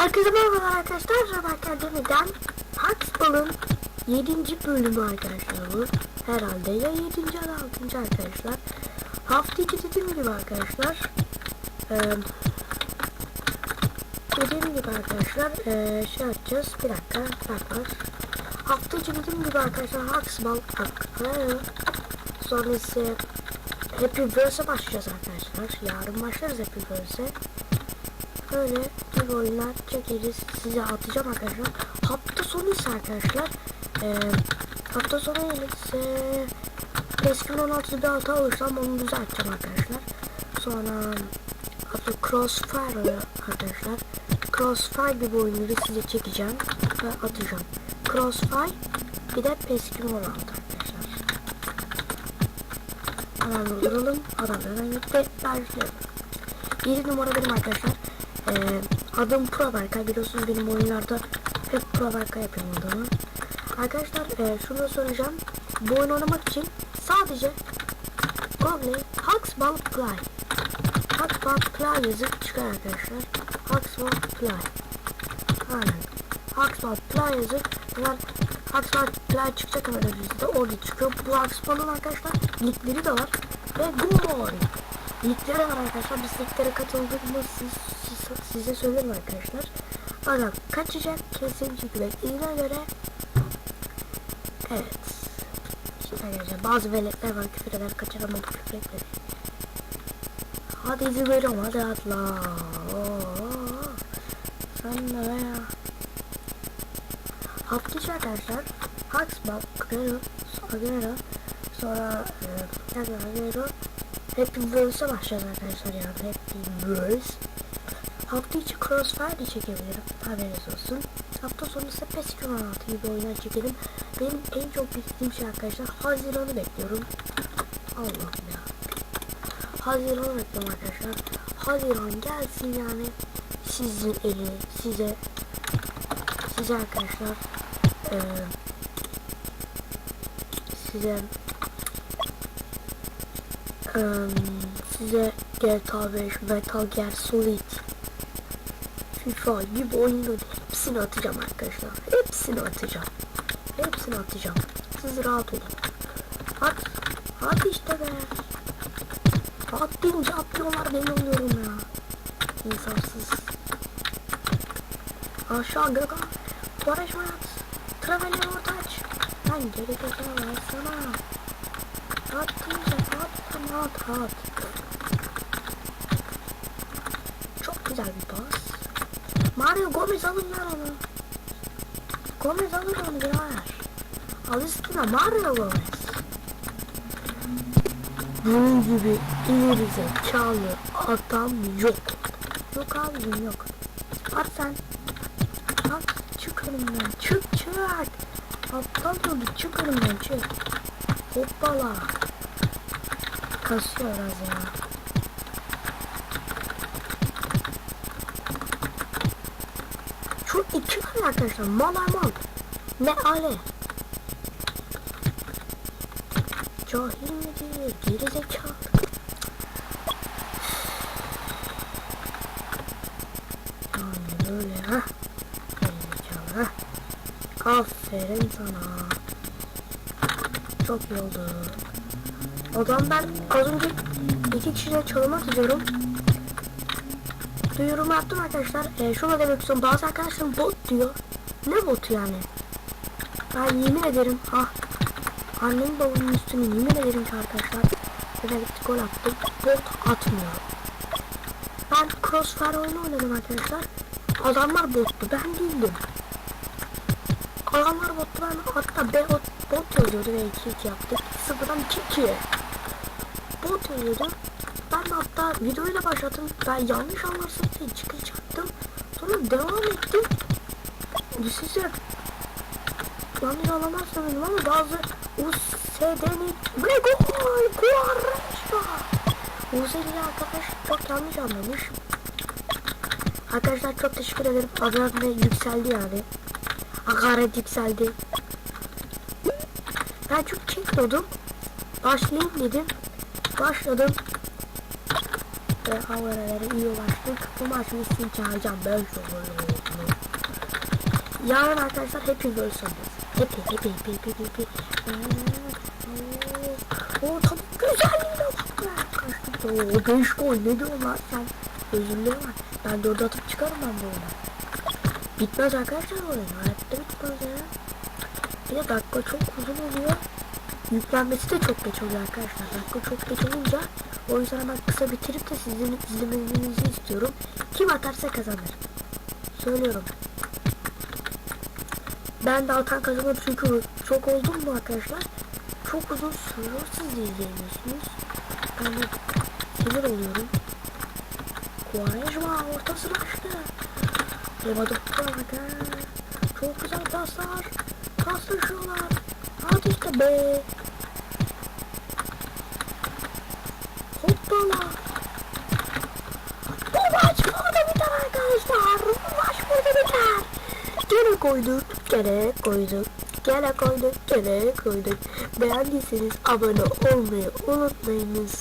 Herkese merhaba arkadaşlar. Ben Akademi'den Haxball'ın 7. bölümü arkadaşlar bu. Herhalde ya 7. ya da 6. arkadaşlar. Hafta içi dediğim gibi arkadaşlar. Eee dediğim gibi arkadaşlar eee şey yapacağız. Bir dakika. Bak var. Hafta içi dediğim gibi arkadaşlar Haxball hakkı. Sonra ise Happy Verse'e başlayacağız arkadaşlar. Yarın başlarız Happy Verse'e. Böyle gibi oyunlar çekeriz. Size atacağım arkadaşlar. Hafta sonu ise arkadaşlar. E, hafta sonu ise eski 16'da bir hata olursam onu düzelteceğim arkadaşlar. Sonra hatta Crossfire arkadaşlar. Crossfire gibi oyunları size çekeceğim ve atacağım. Crossfire bir de PES 16 arkadaşlar. Hemen durduralım. Adamlardan gitti. Başlayalım. 7 numara benim arkadaşlar. Ee, adım Pro Berkay. Biliyorsunuz benim oyunlarda hep Pro Berkay yapıyorum adamı. Arkadaşlar e, şunu soracağım. Bu oyunu oynamak için sadece Google Huxball Play. Huxball Play yazıp çıkar arkadaşlar. Huxball Play. Aynen. Huxball Play yazıp eğer Huxball Play çıkacak hemen önünüzde orada çıkıyor. Bu Huxball'ın arkadaşlar linkleri de var. Ve Good Linkleri var arkadaşlar. Biz linklere katıldığımız siz, siz, size söylerim arkadaşlar. Adam kaçacak kesin çünkü beklediğine göre Evet. İşte arkadaşlar bazı veletler var küfür eder kaçar ama bu küfür etmedi. Hadi izin veriyorum hadi atla. Oo. Sen de ya. Hafta içi arkadaşlar. Haxball, Guerrero, Guerrero, sonra e, Guerrero, Happy Verse'e başlayacağız arkadaşlar yani Happy Verse. Hafta içi Crossfire de çekebilirim. Haberiniz olsun. Hafta sonu ise PES 16 gibi oyunlar çekelim. Benim en çok beklediğim şey arkadaşlar Haziran'ı bekliyorum. Allah'ım ya. Haziran'ı bekliyorum arkadaşlar. Haziran gelsin yani. Sizin eli size size arkadaşlar eee size eee size GTA 5 Metal Gear Solid FIFA gibi oyunları hepsini atacağım arkadaşlar. Hepsini atacağım. Hepsini atacağım. Siz rahat olun. At. Hadi işte be. At deyince atlıyorlar ben oluyorum ya. İnsafsız. Aşağı Gökhan. Barış Mat. Traveler Ortaç. Lan geri tekrar versene. At deyince at. At at. Çok güzel bir pas. Mario Gomez alın lan onu. Gomez alın onu birader. Al üstüne Mario Gomez. Bunun gibi ileri zekalı adam yok. Yok abicim yok. At sen. At çık önümden. Çık çık. Aptal yolu çık önümden çık. Hoppala. Kasıyor az ya. Şu iki var arkadaşlar. Mal mal. Ne ale. Cahil midir? Geri zekalı. Yani ha. Geri zekalı. Aferin sana. Çok iyi oldu. O zaman ben az önce iki kişiyle çalım atıyorum. Duyurumu yaptım arkadaşlar. Ee, şunu demek istiyorum. Bazı arkadaşlarım bot diyor. Ne botu yani? Ben yemin ederim. Ha. Annemin babamın üstüne yemin ederim ki arkadaşlar. Evet gol attım. Bot atmıyor. Ben crossfire oyunu oynadım arkadaşlar. Adamlar bottu. Ben değildim. Adamlar. Ben hatta B bot, bot yazıyordu ve 2-2 yaptık. Sıfırdan 2-2. Bot yazıyordu. Ben de hatta videoyla başladım. Ben yanlış anlarsın diye çıkacaktım. Sonra devam ettim. Size yanlış anlamazsanız ama bazı USD'nin ve gol Kuarajma USD'li arkadaş çok yanlış anlamış. Arkadaşlar çok teşekkür ederim. Adana yükseldi yani. Hakaret yükseldi. Ben çok çekiyordum. Başlayayım dedim. Başladım. işte haberlere iyi ulaştık. Bu maç bitsin çağıracağım. Ben şu golü Yarın arkadaşlar hepimiz ölsünüz. Hepi hepi hepi hepi hepi. O tabii güzelliğine bak be. Kaçtı. O 5 gol ne diyorsun lan sen? Özür dilerim. Ben 4 atıp çıkarım ben bu oyuna. Bitmez arkadaşlar oyun. Hayatta bitmez ya. Bir de dakika çok uzun oluyor. Yüklenmesi de çok geç oluyor arkadaşlar. Dakika çok geç olunca o yüzden hemen kısa bitirip de sizin izlemenizi istiyorum. Kim atarsa kazanır. Söylüyorum. Ben de atan kazanır çünkü çok oldum mu arkadaşlar? Çok uzun sürüyor siz de izleyemiyorsunuz. Ben de sinir oluyorum. Kuarejma ortasını açtı. Bakın. Çok güzel paslar. Paslaşıyorlar. Hadi işte be. Hoppala. Bu maç burada biter arkadaşlar. Bu maç burada biter. Gene koyduk. Gene koyduk. Gene koyduk. Gene koyduk. Beğendiyseniz abone olmayı unutmayınız.